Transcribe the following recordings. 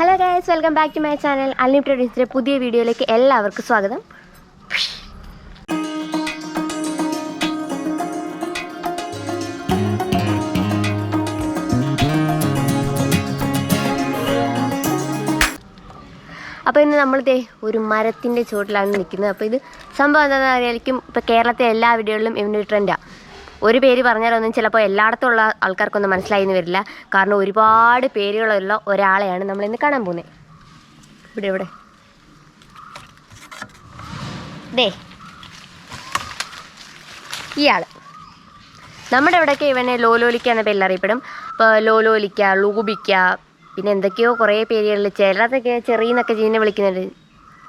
Hello guys welcome back to my channel unlimited ഡിസിന്റെ പുതിയ വീഡിയോയിലേക്ക് എല്ലാവർക്കും സ്വാഗതം. അപ്പോൾ ഇന്ന് നമ്മൾ ദേ ഒരു മരത്തിന്റെ ചുവട്ടിലാണ് നിൽക്കുന്നത്. അപ്പോൾ ഇത് സംഭവം എന്താണെന്ന് അറിയാമായിരിക്കും ഇപ്പോൾ കേരളത്തിലെ എല്ലാ വീഡിയോകളിലും ഇവന്റെ ട്രെൻഡാണ് ഒരു പേര് പറഞ്ഞാലൊന്നും ചിലപ്പോൾ എല്ലായിടത്തുള്ള ആൾക്കാർക്കൊന്നും മനസ്സിലായി എന്ന് വരില്ല. കാരണം ഒരുപാട് പേരുകളുള്ള ഒരാളെയാണ് നമ്മൾ ഇന്ന് കാണാൻ പോകുന്നത് ഇവിടെ ഇവിടെ. ദേ. ഇയാൾ നമ്മുടെ ഇവിടെയൊക്കെ ഇവനെ ലോലോലിക്ക എന്ന പേരിൽ അറിയപ്പെടും. ഇപ്പോൾ ലോലോലിക്ക ലൂബിക്ക പിന്നെ എന്തൊക്കെയോ കുറേ പേരുകളിൽ ചിലതൊക്കെ ചെറിയെന്നൊക്കെ ഇതിനെ വിളിക്കുന്നുണ്ട്.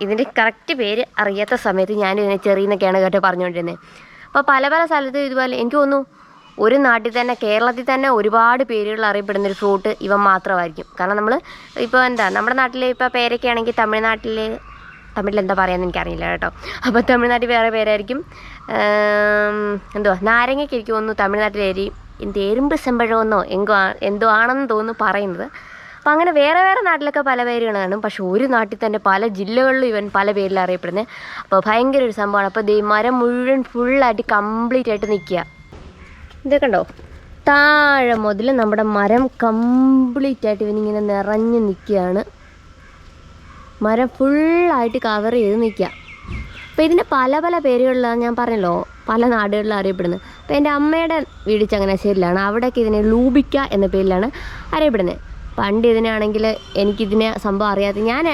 ഇതിന്റെ കറക്റ്റ് പേര് അറിയാത്ത സമയത്ത് ഞാൻ ചെറിയെന്നൊക്കെയാണ് കേട്ടോ പറഞ്ഞുകൊണ്ടിരുന്നത് അപ്പോൾ പല പല സ്ഥലത്ത് ഇതുപോലെ എനിക്ക് തോന്നുന്നു ഒരു നാട്ടിൽ തന്നെ കേരളത്തിൽ തന്നെ ഒരുപാട് പേരുകൾ അറിയപ്പെടുന്ന ഒരു ഫ്രൂട്ട് ഇവ മാത്രമായിരിക്കും. കാരണം നമ്മൾ ഇപ്പോൾ എന്താ നമ്മുടെ നാട്ടിൽ ഇപ്പോൾ പേരൊക്കെയാണെങ്കിൽ തമിഴ്നാട്ടിൽ തമിഴിൽ എന്താ പറയുക എനിക്കറിയില്ല കേട്ടോ. അപ്പോൾ തമിഴ്നാട്ടിൽ വേറെ പേരായിരിക്കും. എന്തുവാ നാരങ്ങയ്ക്ക് എനിക്ക് തോന്നുന്നു തമിഴ്നാട്ടിലെ എരി എന്ത് എരുമ്പ് സെമ്പഴമെന്നോ എങ്കോ എന്തോ ആണെന്ന് തോന്നുന്നു പറയുന്നത്. അപ്പോൾ അങ്ങനെ വേറെ വേറെ നാട്ടിലൊക്കെ പല പേരുകൾ കാണും. പക്ഷെ ഒരു നാട്ടിൽ തന്നെ പല ജില്ലകളിലും ഇവൻ പല പേരിൽ അറിയപ്പെടുന്നത് അപ്പോൾ ഭയങ്കര ഒരു സംഭവമാണ്. അപ്പോൾ ദേ മരം മുഴുവൻ ഫുള്ളായിട്ട് കംപ്ലീറ്റ് ആയിട്ട് നിൽക്കുക ഇതൊക്കെ ഉണ്ടോ താഴെ മുതൽ നമ്മുടെ മരം കംപ്ലീറ്റ് ആയിട്ട് ഇവനിങ്ങനെ നിറഞ്ഞു നിൽക്കുകയാണ് മരം ഫുള്ളായിട്ട് കവർ ചെയ്ത് നിൽക്കുക അപ്പോൾ ഇതിന്റെ പല പല പേരുകളിലാണ് ഞാൻ പറഞ്ഞല്ലോ. പല നാടുകളിലും അറിയപ്പെടുന്നത് അപ്പോൾ എന്റെ അമ്മയുടെ വീട് ചങ്ങനാശ്ശേരിയിലാണ് അവിടെയൊക്കെ ഇതിനെ ലൂബിക്ക എന്ന പേരിലാണ് അറിയപ്പെടുന്നത് പണ്ട് ഇതിനാണെങ്കിൽ എനിക്കിതിനെ സംഭവം അറിയാത്ത ഞാൻ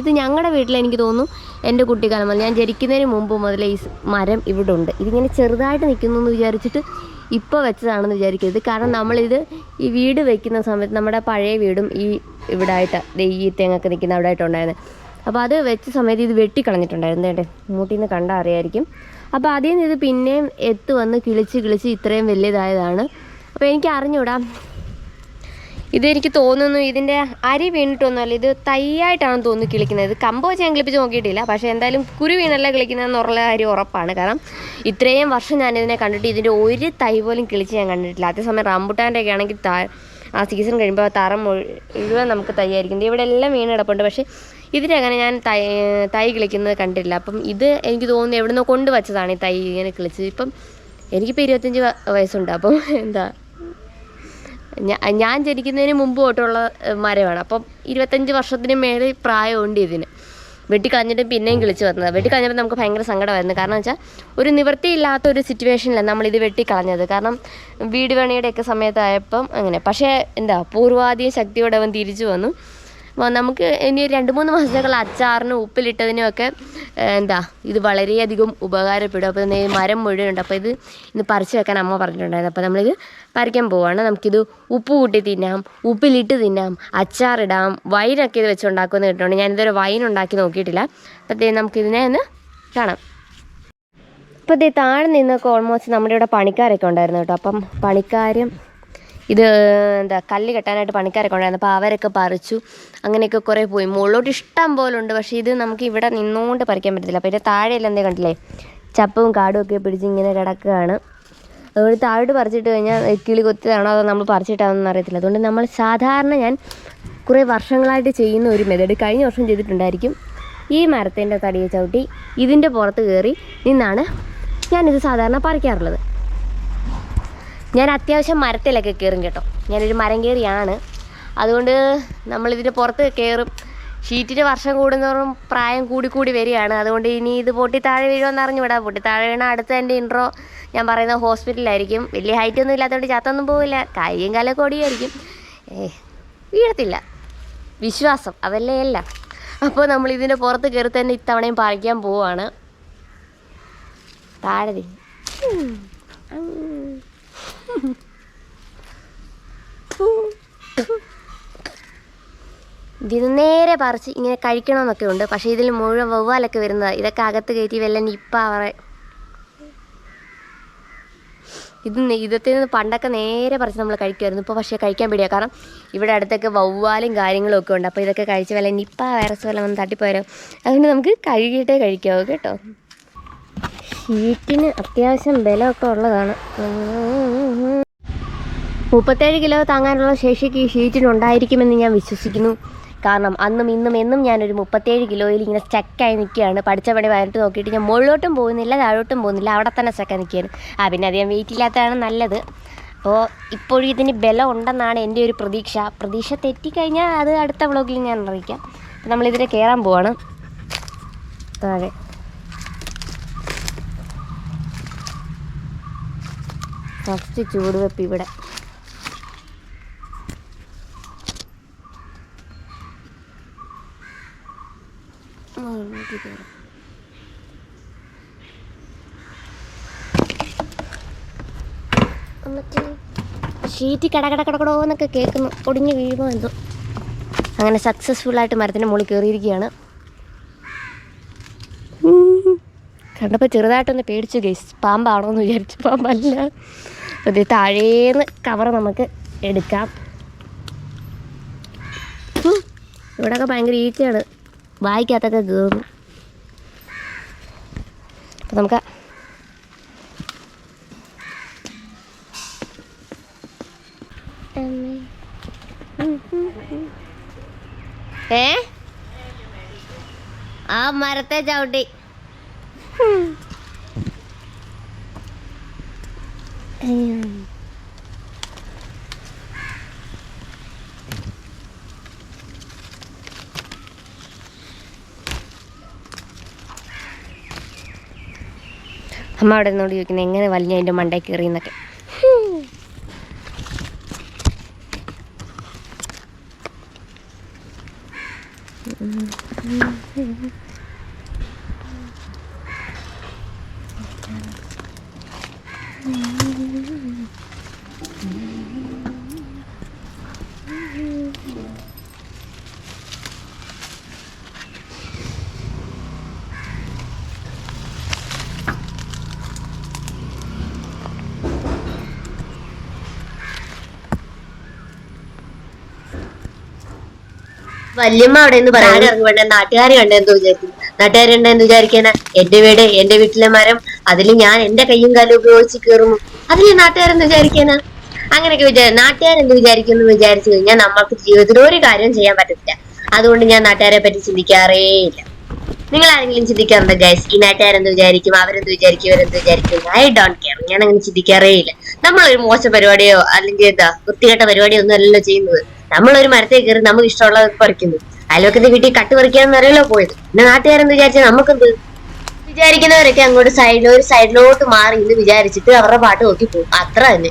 ഇത് ഞങ്ങളുടെ വീട്ടിൽ എനിക്ക് തോന്നുന്നു എന്റെ കുട്ടിക്കാലം മുതൽ ഞാൻ ജനിക്കുന്നതിന് മുമ്പ് മുതലേ ഈ മരം ഇവിടെ ഉണ്ട്. ഇതിങ്ങനെ ചെറുതായിട്ട് നിൽക്കുന്നു എന്ന് വിചാരിച്ചിട്ട് ഇപ്പോൾ വെച്ചതാണെന്ന് വിചാരിക്കരുത്. കാരണം നമ്മളിത് ഈ വീട് വെക്കുന്ന സമയത്ത് നമ്മുടെ പഴയ വീടും ഈ ഇവിടെ ആയിട്ട് ഈ തേങ്ങൊക്കെ നിൽക്കുന്ന അവിടെ ആയിട്ടുണ്ടായിരുന്നത് അപ്പോൾ അത് വെച്ച സമയത്ത് ഇത് വെട്ടിക്കളഞ്ഞിട്ടുണ്ടായിരുന്നു. ഏട്ടെ മൂട്ടിൽ നിന്ന് കണ്ടാൽ അറിയായിരിക്കും. അപ്പോൾ അതിൽ നിന്ന് ഇത് പിന്നെയും എത്തു വന്ന് കിളിച്ച് കിളിച്ച് ഇത്രയും വലിയതായതാണ്. അപ്പോൾ എനിക്ക് അറിഞ്ഞൂടാ ഇതെനിക്ക് തോന്നുന്നു ഇതിന്റെ അരി വീണിട്ടൊന്നുമല്ല ഇത് തൈയായിട്ടാണ് തോന്നുന്നു കിളിക്കുന്നത്. ഇത് കമ്പ് വെച്ച് കിളിപ്പിച്ച് നോക്കിയിട്ടില്ല പക്ഷേ എന്തായാലും കുരു വീണല്ല കിളിക്കുന്നതെന്നുള്ള കാര്യം ഉറപ്പാണ്. കാരണം ഇത്രയും വർഷം ഞാനിതിനെ കണ്ടിട്ട് ഇതിന്റെ ഒരു തൈ പോലും കിളിച്ച് ഞാൻ കണ്ടിട്ടില്ല. അതേസമയം റംബുട്ടാന്റെ ഒക്കെ ആണെങ്കിൽ താ ആ സീസൺ കഴിയുമ്പോൾ തറ മുഴുവൻ നമുക്ക് തൈയായിരിക്കും. ഇവിടെ എല്ലാം വീണ് കിടപ്പുണ്ട് പക്ഷേ അങ്ങനെ ഞാൻ തൈ തൈ കിളിക്കുന്നത് കണ്ടില്ല അപ്പം ഇത് എനിക്ക് തോന്നുന്നു എവിടുന്നോ കൊണ്ടുവച്ചതാണ് ഈ തൈ ഇങ്ങനെ കിളിച്ചത്. ഇപ്പം എനിക്കിപ്പോൾ ഇരുപത്തഞ്ച് വയസ്സുണ്ട്. അപ്പം എന്താ ഞാൻ ജനിക്കുന്നതിന് മുമ്പ് തൊട്ടുള്ള മരമാണ്. അപ്പം ഇരുപത്തഞ്ച് വർഷത്തിന് മേളിൽ പ്രായമുണ്ട് ഇതിന്. വെട്ടി കളഞ്ഞിട്ട് പിന്നെയും കിളിച്ച് വന്നത്. വെട്ടിക്കളഞ്ഞപ്പോൾ നമുക്ക് ഭയങ്കര സങ്കടമായിരുന്നു. കാരണം വെച്ചാൽ ഒരു നിവൃത്തിയില്ലാത്ത ഒരു സിറ്റുവേഷനിലാണ് നമ്മളിത് വെട്ടിക്കളഞ്ഞത് കാരണം വീട് പണിയുടെയൊക്കെ സമയത്തായപ്പം അങ്ങനെ. പക്ഷേ എന്താ പൂർവാധിക ശക്തിയോടെ അവൻ തിരിച്ചു വന്നു. നമുക്ക് ഇനി രണ്ട് മൂന്ന് മാസത്തേക്കുള്ള അച്ചാറിനും ഉപ്പിലിട്ടതിനും ഒക്കെ എന്താ ഇത് വളരെയധികം ഉപകാരപ്പെടും. അപ്പോൾ മരം മുഴുവനുണ്ട്. അപ്പോൾ ഇത് ഇന്ന് പറിച്ചു വെക്കാൻ അമ്മ പറഞ്ഞിട്ടുണ്ടായിരുന്നു. അപ്പോൾ നമ്മളിത് പറിക്കാൻ പോവാണ്. നമുക്കിത് ഉപ്പ് കൂട്ടി തിന്നാം ഉപ്പിലിട്ട് തിന്നാം അച്ചാറിടാം വൈനൊക്കെ ഇത് വെച്ചുണ്ടാക്കുമെന്ന് കേട്ടിട്ടുണ്ട്. ഞാനിതുവരെ വൈൻ ഉണ്ടാക്കി നോക്കിയിട്ടില്ല. അപ്പോൾ നമുക്കിതിനെ ഒന്ന് കാണാം. അപ്പോൾ ഇതേ താഴെ നിന്നൊക്കെ ഓൾമോസ്റ്റ് നമ്മുടെ ഇവിടെ പണിക്കാരൊക്കെ ഉണ്ടായിരുന്നു കേട്ടോ. അപ്പം പണിക്കാരും ഇത് എന്താ കല്ല് കെട്ടാനായിട്ട് പണിക്കാരൊക്കെ ഉണ്ടായിരുന്നു. അപ്പോൾ അവരൊക്കെ പറിച്ചു. അങ്ങനെയൊക്കെ കുറേ പോയി. മുകളിലോട്ട് ഇഷ്ടം പോലെ ഉണ്ട്. പക്ഷേ ഇത് നമുക്ക് ഇവിടെ നിന്നുകൊണ്ട് പറിക്കാൻ പറ്റത്തില്ല. അപ്പോൾ ഇതിന്റെ താഴെയെല്ലാം എന്തേ കണ്ടില്ലേ? ചപ്പും കാടും ഒക്കെ പിടിച്ച് ഇങ്ങനെ കിടക്കുകയാണ്. അതുകൊണ്ട് താഴോട്ട് പറിച്ചിട്ട് കഴിഞ്ഞാൽ കിളി കൊത്തിയതാണോ അതോ നമ്മൾ പറിച്ചിട്ടാണെന്ന് അറിയത്തില്ല. അതുകൊണ്ട് നമ്മൾ സാധാരണ ഞാൻ കുറേ വർഷങ്ങളായിട്ട് ചെയ്യുന്ന ഒരു മെത്തേഡ് കഴിഞ്ഞ വർഷം ചെയ്തിട്ടുണ്ടായിരിക്കും. ഈ മരത്തിന്റെ തടിയെ ചവിട്ടി ഇതിന്റെ പുറത്ത് കയറി നിന്നാണ് ഞാനിത് സാധാരണ പറിക്കാറുള്ളത്. ഞാൻ അത്യാവശ്യം മരത്തിലൊക്കെ കയറും കേട്ടോ. ഞാനൊരു മരം കയറിയാണ്. അതുകൊണ്ട് നമ്മളിതിന്റെ പുറത്ത് കയറും. ഷീറ്റിന്റെ വർഷം കൂടുന്നതോറും പ്രായം കൂടി കൂടി വരികയാണ്. അതുകൊണ്ട് ഇനി ഇത് പൊട്ടി താഴെ വീഴുമെന്ന് അറിഞ്ഞുവിടാ പൊട്ടി താഴെ വീണ അടുത്ത എന്റെ ഇൻട്രോ ഞാൻ പറയുന്ന ഹോസ്പിറ്റലായിരിക്കും വലിയ ഹൈറ്റ് ഒന്നും ഇല്ലാത്തതുകൊണ്ട് ചത്തൊന്നും പോവില്ല. കൈയും കാലൊക്കെ കൊടിയായിരിക്കും ഏ വീഴത്തില്ല. വിശ്വാസം അതല്ലേ അല്ല അപ്പോൾ നമ്മൾ ഇതിന്റെ പുറത്ത് കയറി തന്നെ ഇത്തവണയും പാലിക്കാൻ പോവാണ്. താഴെ. ഇതിന് നേരെ പറിച്ച് ഇങ്ങനെ കഴിക്കണമെന്നൊക്കെ ഉണ്ട്. പക്ഷേ ഇതിൽ മുഴുവൻ വവ്വാലൊക്കെ വരുന്നത്. ഇതൊക്കെ അകത്ത് കയറ്റി വല്ല നിപ്പ അവരെ. ഇത് ഇതത്തിൽ നിന്ന് പണ്ടൊക്കെ നേരെ പറിച്ച് നമ്മൾ കഴിക്കുമായിരുന്നു ഇപ്പോൾ പക്ഷേ കഴിക്കാൻ പേടിയാണ് കാരണം ഇവിടെ അടുത്തൊക്കെ വവ്വാലും കാര്യങ്ങളും ഒക്കെ ഉണ്ട്. അപ്പോൾ ഇതൊക്കെ കഴിച്ച് വല്ല നിപ്പ വൈറസ് വല്ല വന്ന് തട്ടിപ്പോയാലോ. അതുകൊണ്ട് നമുക്ക് കഴുകിയിട്ടേ കഴിക്കാവൂ കേട്ടോ. ഷീറ്റിന് അത്യാവശ്യം ബലമൊക്കെ ഉള്ളതാണ്. മുപ്പത്തേഴ് കിലോ താങ്ങാനുള്ള ശേഷിക്ക് ഈ ഷീറ്റിനുണ്ടായിരിക്കുമെന്ന് ഞാൻ വിശ്വസിക്കുന്നു. കാരണം അന്നും ഇന്നും എന്നും ഞാനൊരു മുപ്പത്തേഴ് കിലോയിൽ ഇങ്ങനെ സ്റ്റക്കായി നിൽക്കുകയാണ്. പഠിച്ച പണി വയറിട്ട് നോക്കിയിട്ട് ഞാൻ മുകളിലോട്ടും പോകുന്നില്ല താഴോട്ടും പോകുന്നില്ല. അവിടെ തന്നെ സ്റ്റക്കായി നിൽക്കുകയാണ്. ആ പിന്നെ അധികം വെയിറ്റ് ഇല്ലാത്തതാണ് നല്ലത്. അപ്പോൾ ഇപ്പോഴും ഇതിന് ബലം ഉണ്ടെന്നാണ് എന്റെ ഒരു പ്രതീക്ഷ. പ്രതീക്ഷ തെറ്റിക്കഴിഞ്ഞാൽ അത് അടുത്ത വ്ളോഗിൽ ഞാൻ അറിയിക്കാം. അപ്പോൾ നമ്മളിതിനെ കയറാൻ പോവാണ്. താഴെ. ഫസ്റ്റ് ചൂടുവെപ്പ് ഇവിടെ. ഷീറ്റ് കടകട കട കടകടോ എന്നൊക്കെ കേൾക്കുന്നു. ഒടിഞ്ഞ് വീഴുമോ എന്തോ. അങ്ങനെ സക്സസ്ഫുള്ളായിട്ട് മരത്തിന്റെ മുകളിൽ കയറിയിരിക്കുകയാണ് കണ്ടപ്പോൾ ചെറുതായിട്ടൊന്ന് പേടിച്ചു ഗൈസ് പാമ്പാണോ എന്ന് വിചാരിച്ചു. പാമ്പല്ല. അത് താഴേന്ന് കവർ നമുക്ക് എടുക്കാം. ഇവിടെയൊക്കെ ഭയങ്കര ഈച്ചയാണ്. വായിക്കകത്തൊക്കെ കയറുന്നു അപ്പം നമുക്ക് ഏ? ആ മരത്തെ ചവിട്ടി. അമ്മ അവിടെ നിന്നോട് ചോദിക്കുന്നത് എങ്ങനെ വലിഞ്ഞ അതിന്റെ മണ്ടയിൽ കയറി എന്നൊക്കെ? വല്യമ്മ അവിടെ നിന്ന് പറയാൻ ഇറങ്ങുവേണ്ട നാട്ടുകാർ കണ്ടെന്ന് വിചാരിക്കും. നാട്ടുകാർ കണ്ടെന്ന് വിചാരിക്കാനാ എന്റെ വീട് എന്റെ വീട്ടിലെ മരം അതിൽ ഞാൻ എന്റെ കയ്യും കാലും ഉപയോഗിച്ച് കയറുന്നു. അതിൽ നാട്ടുകാരെന്ന് വിചാരിക്കാനാ? അങ്ങനെയൊക്കെ വിചാരി നാട്ടുകാരെന്ത് വിചാരിക്കുന്നു വിചാരിച്ചു കഴിഞ്ഞാൽ നമ്മൾക്ക് ജീവിതത്തിൽ ഒരു കാര്യം ചെയ്യാൻ പറ്റത്തില്ല. അതുകൊണ്ട് ഞാൻ നാട്ടുകാരെ പറ്റി ചിന്തിക്കാറേ ഇല്ല. നിങ്ങൾ ആരെങ്കിലും ചിന്തിക്കാറുണ്ടോ? ഗൈസ് ഈ നാട്ടുകാരെന്ത് വിചാരിക്കും? അവരെന്ത് വിചാരിക്കും? ഇവരെന്ത് വിചാരിക്കും? I don't care. ഞാൻ അങ്ങനെ ചിന്തിക്കാറേ ഇല്ല. നമ്മളൊരു മോശം പരിപാടിയോ അല്ലെങ്കിൽ എന്താ വൃത്തികെട്ട പരിപാടിയോ ഒന്നും അല്ലല്ലോ ചെയ്യുന്നത്. നമ്മളൊരു മരത്തിൽ കയറി നമുക്ക് ഇഷ്ടമുള്ളത് പറിക്കുന്നു. അയൽവക്കത്തെ വീട്ടിൽ കട്ട് പറിക്കാന്ന് പറിക്കാന്നറിയല്ലോ പോയത്. പിന്നെ നാട്ടുകാരെന്ത് വിചാരിച്ചാൽ നമുക്കെന്ത്? വിചാരിക്കുന്നവരൊക്കെ അങ്ങോട്ട് സൈഡിലോ ഒരു സൈഡിലോട്ട് മാറി എന്ന് വിചാരിച്ചിട്ട് അവരുടെ പാട്ട് നോക്കി പോകും. അത്ര തന്നെ.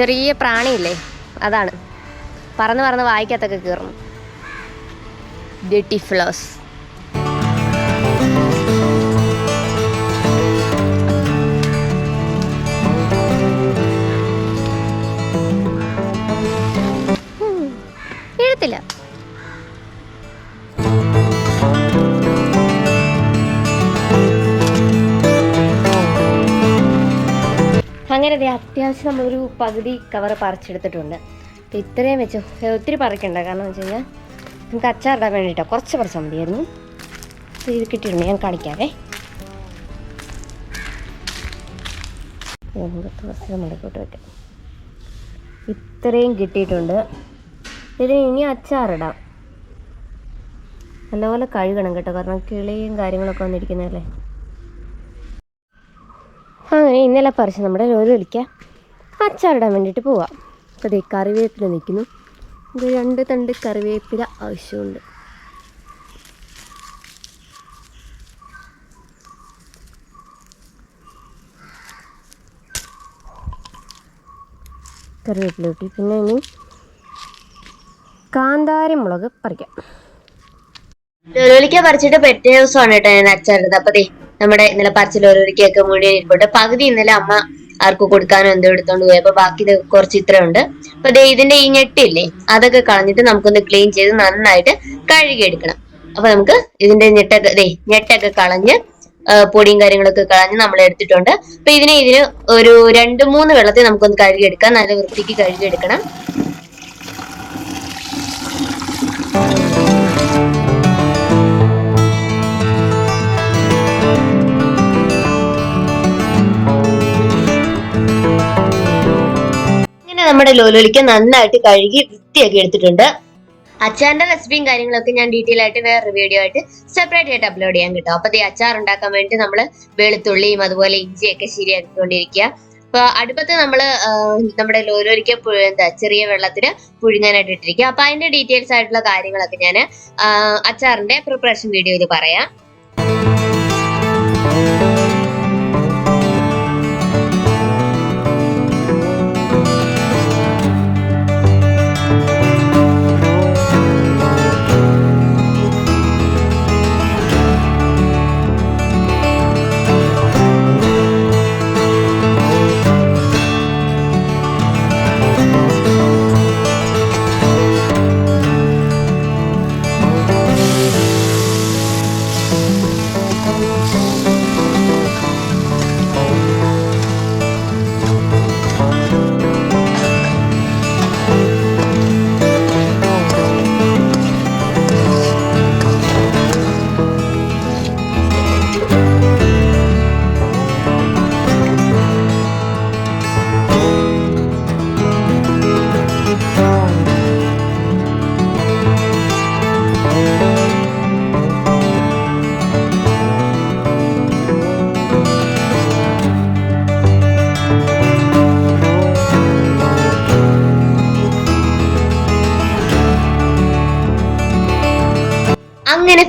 ചെറിയ പ്രാണിയില്ലേ? അതാണ്. പറന്ന് പറന്ന് വായിക്കത്തൊക്കെ ഡ്യൂട്ടി ഫ്ലോസ് അങ്ങനെ ദേ അത്യാവശ്യം നമ്മളൊരു പകുതി കവർ പറിച്ചെടുത്തിട്ടുണ്ട്. അപ്പം ഇത്രയും വെച്ച് ഒത്തിരി പറിക്കണ്ട. കാരണം വെച്ച് കഴിഞ്ഞാൽ നമുക്ക് അച്ചാറിടാൻ വേണ്ടിയിട്ടാണ് കുറച്ച് പറിച്ചാൽ മതിയായിരുന്നു. ഇത് കിട്ടിയിട്ടുണ്ട്. ഞാൻ കാണിക്കാവേ. നമുക്ക് നമ്മളിക്കോട്ട് വെക്കാം. ഇത്രയും കിട്ടിയിട്ടുണ്ട്. ഇതിന് ഇനി അച്ചാറിടാം നല്ലപോലെ കഴുകണം കേട്ടോ. കാരണം കിളിയും കാര്യങ്ങളൊക്കെ വന്നിരിക്കുന്നതല്ലേ. അങ്ങനെ ഇന്നലെ പറിച്ച് നമ്മുടെ ലോൽ വിളിക്കാം അച്ചാറിടാൻ വേണ്ടിയിട്ട് പോവാം. അപ്പോൾ ദേ കറിവേപ്പില നിൽക്കുന്നു ഇത് രണ്ട് തണ്ട് കറിവേപ്പില ആവശ്യമുണ്ട്. കറിവേപ്പില കിട്ടി പിന്നെ ഇനി കാന്താരി മുളക് പറിക്കാം. ലോലിക്ക പറിച്ചിട്ട് പെറ്റേ ദിവസമാണ് കേട്ടോ ഞാൻ അച്ചാറിടുന്നത് ദേ നമ്മുടെ ഇന്നലെ പറിച്ച കേക്ക് മുഴുവൻ ഇരിപ്പുണ്ട്. പകുതി ഇന്നലെ അമ്മ ആർക്ക് കൊടുക്കാനോ എന്തോ എടുത്തോണ്ട് പോയി. അപ്പൊ ബാക്കി കുറച്ച് ഇത്രയുണ്ട്. അപ്പൊ ഇതിന്റെ ഈ ഞെട്ടില്ലേ അതൊക്കെ കളഞ്ഞിട്ട് നമുക്കൊന്ന് ക്ലീൻ ചെയ്ത് നന്നായിട്ട് കഴുകി എടുക്കണം. അപ്പൊ നമുക്ക് ഇതിന്റെ ഞെട്ടൊക്കെ ദേ ഞെട്ടൊക്കെ കളഞ്ഞ് പൊടിയും കാര്യങ്ങളൊക്കെ കളഞ്ഞ് നമ്മൾ എടുത്തിട്ടുണ്ട്. അപ്പൊ ഇതിനെ ഇതിന് ഒരു രണ്ട് മൂന്ന് വെള്ളത്തിൽ നമുക്കൊന്ന് കഴുകിയെടുക്കാം നല്ല വൃത്തിക്ക് കഴുകിയെടുക്കണം ലോലോലിക്ക നന്നായിട്ട് കഴുകി വൃത്തിയാക്കി എടുത്തിട്ടുണ്ട്. അച്ചാറിന്റെ റെസിപ്പിയും കാര്യങ്ങളൊക്കെ ഞാൻ ഡീറ്റെയിൽ ആയിട്ട് വേറൊരു വീഡിയോ ആയിട്ട് സെപ്പറേറ്റ് ആയിട്ട് അപ്ലോഡ് ചെയ്യാൻ കിട്ടും. അപ്പൊ ഈ അച്ചാർ ഉണ്ടാക്കാൻ വേണ്ടി നമ്മൾ വെളുത്തുള്ളിയും അതുപോലെ ഇഞ്ചിയൊക്കെ ശരിയാക്കിക്കൊണ്ടിരിക്കുക അപ്പൊ അടുപ്പത്ത് നമ്മൾ നമ്മുടെ ലോലോരിക്ക എന്താ ചെറിയ വെള്ളത്തിൽ പുഴുങ്ങാനായിട്ട് ഇട്ടിരിക്കുക. അപ്പൊ അതിന്റെ ഡീറ്റെയിൽസ് ആയിട്ടുള്ള കാര്യങ്ങളൊക്കെ ഞാൻ അച്ചാറിന്റെ പ്രിപ്പറേഷൻ വീഡിയോയിൽ പറയാം.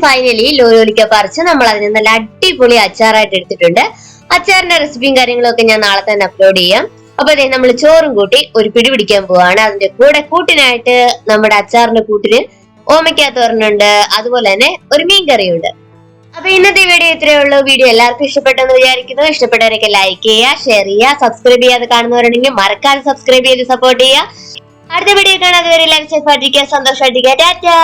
ഫൈനലി ലോലോലിക്ക പറിച്ച് നമ്മൾ അതിന് നല്ല അടിപൊളി അച്ചാറായിട്ട് എടുത്തിട്ടുണ്ട്. അച്ചാറിന്റെ റെസിപ്പിയും കാര്യങ്ങളും ഒക്കെ ഞാൻ നാളെ തന്നെ അപ്ലോഡ് ചെയ്യാം. അപ്പൊ അതെ നമ്മൾ ചോറും കൂട്ടി ഒരു പിടി പിടിക്കാൻ പോവാണ്. അതിന്റെ കൂടെ കൂട്ടിനായിട്ട് നമ്മുടെ അച്ചാറിന്റെ കൂട്ടിന് ഓമയ്ക്കാത്തോരനുണ്ട് അതുപോലെ തന്നെ ഒരു മീൻ കറിയുണ്ട്. അപ്പൊ ഇന്നത്തെ വീഡിയോ ഇത്രയേ ഉള്ളൂ. വീഡിയോ എല്ലാവർക്കും ഇഷ്ടപ്പെട്ടെന്ന് വിചാരിക്കുന്നു. ഇഷ്ടപ്പെട്ടവരൊക്കെ ലൈക്ക് ചെയ്യുക ഷെയർ ചെയ്യുക സബ്സ്ക്രൈബ് ചെയ്യാതെ കാണുന്നവരുണ്ടെങ്കിൽ മറക്കാതെ സബ്സ്ക്രൈബ് ചെയ്ത് സപ്പോർട്ട് ചെയ്യുക. അടുത്ത വീഡിയോ കാണാതെ വരെ ലൈഫ് സേഫ് ആയിട്ടിരിക്കുക സന്തോഷമായിട്ടിരിക്കുക. ടാറ്റാ